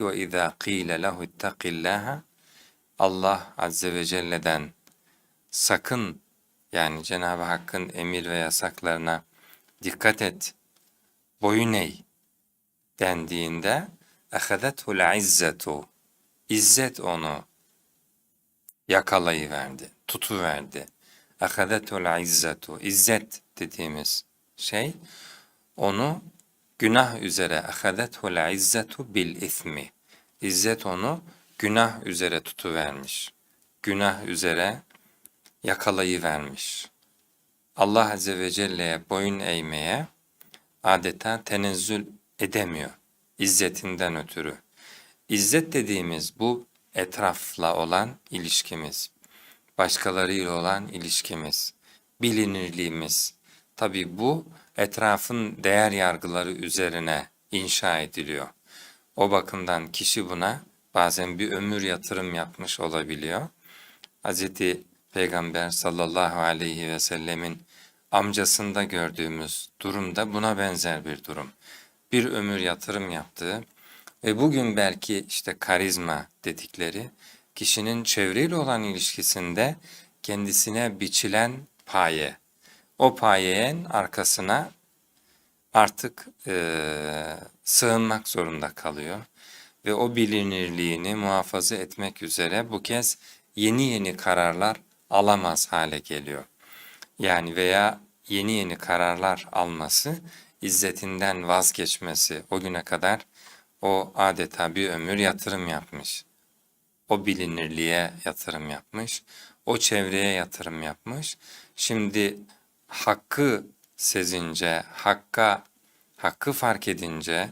ve izâ qîle lehu ittaqillâhe Allah Azze ve Celle'den sakın yani Cenab-ı Hakk'ın emir ve yasaklarına dikkat et, boyun eğ dendiğinde اَخَذَتْهُ الْعِزَّةُ İzzet onu yakalayıverdi, tutuverdi. اَخَذَتْهُ الْعِزَّةُ İzzet dediğimiz şey onu Günah üzere ahadethul izzetu bil ismi. İzzet onu günah üzere tutuvermiş. Günah üzere yakalayıvermiş. Allah Azze ve Celle'ye boyun eğmeye adeta tenezzül edemiyor. İzzetinden ötürü. İzzet dediğimiz bu etrafla olan ilişkimiz, başkalarıyla olan ilişkimiz, bilinirliğimiz. Tabi bu etrafın değer yargıları üzerine inşa ediliyor. O bakımdan kişi buna bazen bir ömür yatırım yapmış olabiliyor. Hz. Peygamber sallallahu aleyhi ve sellemin amcasında gördüğümüz durumda buna benzer bir durum. Bir ömür yatırım yaptığı ve bugün belki işte karizma dedikleri kişinin çevreyle olan ilişkisinde kendisine biçilen paye. O payenin arkasına artık e, sığınmak zorunda kalıyor ve o bilinirliğini muhafaza etmek üzere bu kez yeni yeni kararlar alamaz hale geliyor. Yani veya yeni yeni kararlar alması, izzetinden vazgeçmesi o güne kadar o adeta bir ömür yatırım yapmış. O bilinirliğe yatırım yapmış, o çevreye yatırım yapmış. Şimdi hakkı sezince, hakka, hakkı fark edince,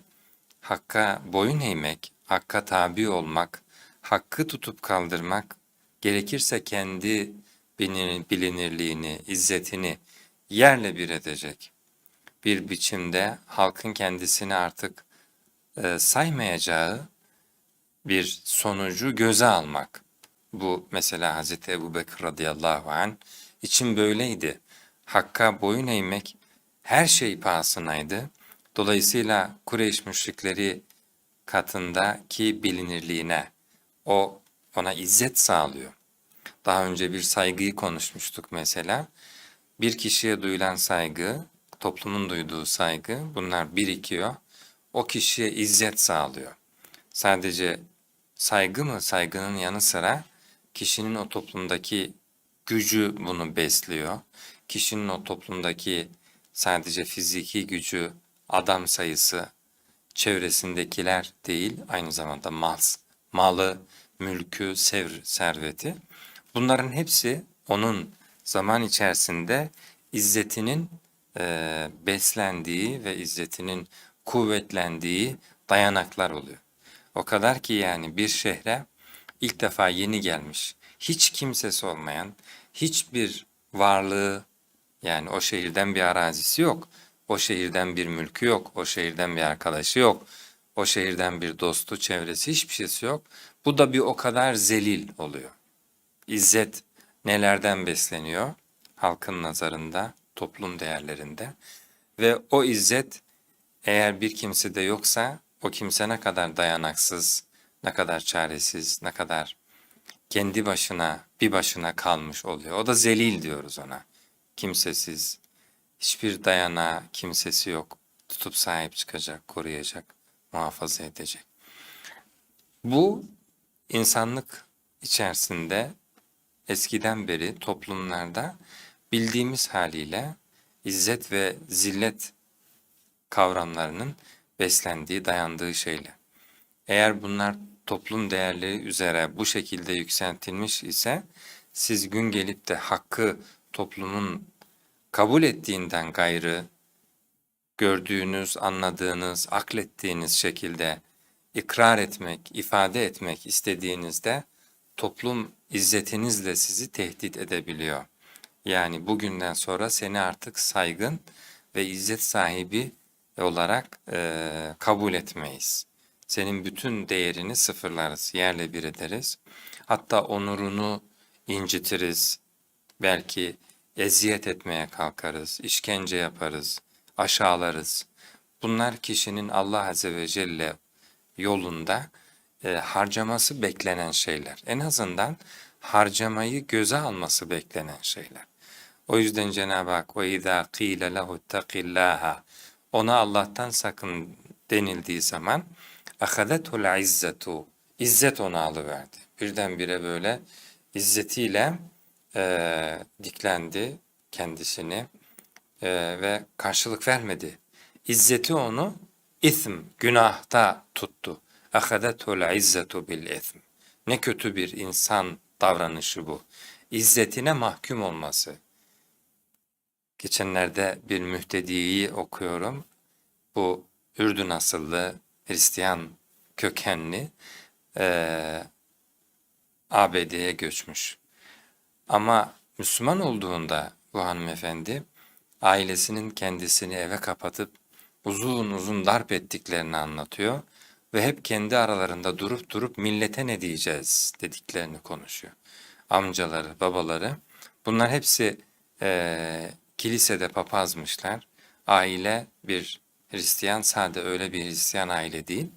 hakka boyun eğmek, hakka tabi olmak, hakkı tutup kaldırmak, gerekirse kendi bilinirliğini, izzetini yerle bir edecek. Bir biçimde halkın kendisini artık e, saymayacağı bir sonucu göze almak. Bu mesela Hz. Ebu Bekir radıyallahu anh için böyleydi. Hakka boyun eğmek her şey pahasınaydı. Dolayısıyla Kureyş müşrikleri katındaki bilinirliğine, o ona izzet sağlıyor. Daha önce bir saygıyı konuşmuştuk mesela. Bir kişiye duyulan saygı, toplumun duyduğu saygı bunlar birikiyor. O kişiye izzet sağlıyor. Sadece saygı mı? Saygının yanı sıra kişinin o toplumdaki gücü bunu besliyor. Kişinin o toplumdaki sadece fiziki gücü, adam sayısı, çevresindekiler değil, aynı zamanda mal, malı, mülkü, sev, serveti. Bunların hepsi onun zaman içerisinde izzetinin e, beslendiği ve izzetinin kuvvetlendiği dayanaklar oluyor. O kadar ki yani bir şehre ilk defa yeni gelmiş, hiç kimsesi olmayan, hiçbir varlığı yani o şehirden bir arazisi yok, o şehirden bir mülkü yok, o şehirden bir arkadaşı yok, o şehirden bir dostu, çevresi hiçbir şeysi yok. Bu da bir o kadar zelil oluyor. İzzet nelerden besleniyor? Halkın nazarında, toplum değerlerinde. Ve o izzet eğer bir kimsede yoksa o kimse ne kadar dayanaksız, ne kadar çaresiz, ne kadar kendi başına, bir başına kalmış oluyor. O da zelil diyoruz ona. Kimsesiz, hiçbir dayana, kimsesi yok. Tutup sahip çıkacak, koruyacak, muhafaza edecek. Bu insanlık içerisinde eskiden beri toplumlarda bildiğimiz haliyle izzet ve zillet kavramlarının beslendiği, dayandığı şeyle. Eğer bunlar toplum değerleri üzere bu şekilde yükseltilmiş ise siz gün gelip de hakkı toplumun kabul ettiğinden gayrı gördüğünüz, anladığınız, aklettiğiniz şekilde ikrar etmek, ifade etmek istediğinizde toplum izzetinizle sizi tehdit edebiliyor. Yani bugünden sonra seni artık saygın ve izzet sahibi olarak e, kabul etmeyiz. Senin bütün değerini sıfırlarız, yerle bir ederiz. Hatta onurunu incitiriz Belki eziyet etmeye kalkarız, işkence yaparız, aşağılarız. Bunlar kişinin Allah Azze ve Celle yolunda e, harcaması beklenen şeyler. En azından harcamayı göze alması beklenen şeyler. O yüzden Cenab-ı Hak وَاِذَا قِيلَ لَهُ اتَّقِ اللّٰهَ Ona Allah'tan sakın denildiği zaman اَخَذَتْهُ الْعِزَّةُ İzzet onu alıverdi. Birdenbire böyle izzetiyle e, diklendi kendisini e, ve karşılık vermedi. İzzeti onu ithm, günahta tuttu. Ahadetul izzetu bil ithm. Ne kötü bir insan davranışı bu. İzzetine mahkum olması. Geçenlerde bir mühtediyi okuyorum. Bu Ürdün asıllı Hristiyan kökenli e, ABD'ye göçmüş. Ama Müslüman olduğunda bu hanımefendi ailesinin kendisini eve kapatıp uzun uzun darp ettiklerini anlatıyor ve hep kendi aralarında durup durup millete ne diyeceğiz dediklerini konuşuyor. Amcaları, babaları bunlar hepsi eee, kilisede papazmışlar. Aile bir Hristiyan, sade öyle bir Hristiyan aile değil.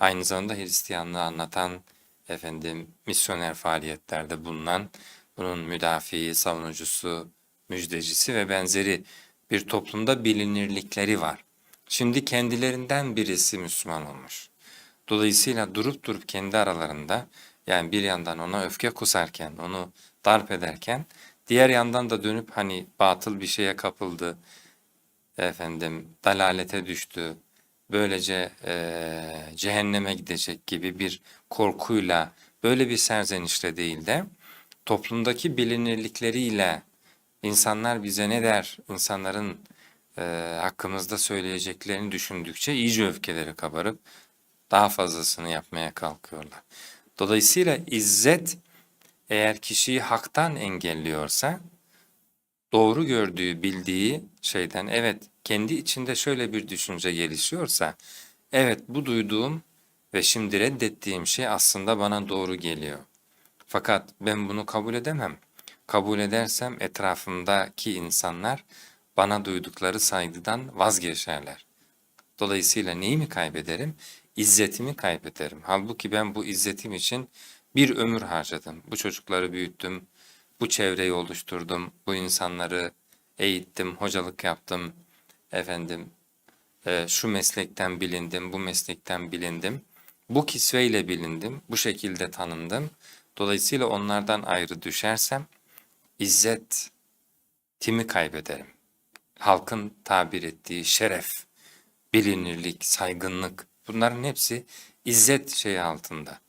Aynı zamanda Hristiyanlığı anlatan efendim misyoner faaliyetlerde bulunan, bunun müdafiği, savunucusu, müjdecisi ve benzeri bir toplumda bilinirlikleri var. Şimdi kendilerinden birisi Müslüman olmuş. Dolayısıyla durup durup kendi aralarında yani bir yandan ona öfke kusarken, onu darp ederken diğer yandan da dönüp hani batıl bir şeye kapıldı, efendim dalalete düştü, böylece eee, cehenneme gidecek gibi bir korkuyla, böyle bir serzenişle değil de toplumdaki bilinirlikleriyle insanlar bize ne der, insanların eee, hakkımızda söyleyeceklerini düşündükçe iyice öfkeleri kabarıp daha fazlasını yapmaya kalkıyorlar. Dolayısıyla izzet eğer kişiyi haktan engelliyorsa doğru gördüğü, bildiği şeyden evet kendi içinde şöyle bir düşünce gelişiyorsa evet bu duyduğum ve şimdi reddettiğim şey aslında bana doğru geliyor. Fakat ben bunu kabul edemem. Kabul edersem etrafımdaki insanlar bana duydukları saygıdan vazgeçerler. Dolayısıyla neyi mi kaybederim? İzzetimi kaybederim. Halbuki ben bu izzetim için bir ömür harcadım. Bu çocukları büyüttüm, bu çevreyi oluşturdum, bu insanları eğittim, hocalık yaptım, efendim e, şu meslekten bilindim, bu meslekten bilindim, bu kisveyle bilindim, bu şekilde tanındım. Dolayısıyla onlardan ayrı düşersem izzetimi kaybederim. Halkın tabir ettiği şeref, bilinirlik, saygınlık bunların hepsi izzet şeyi altında.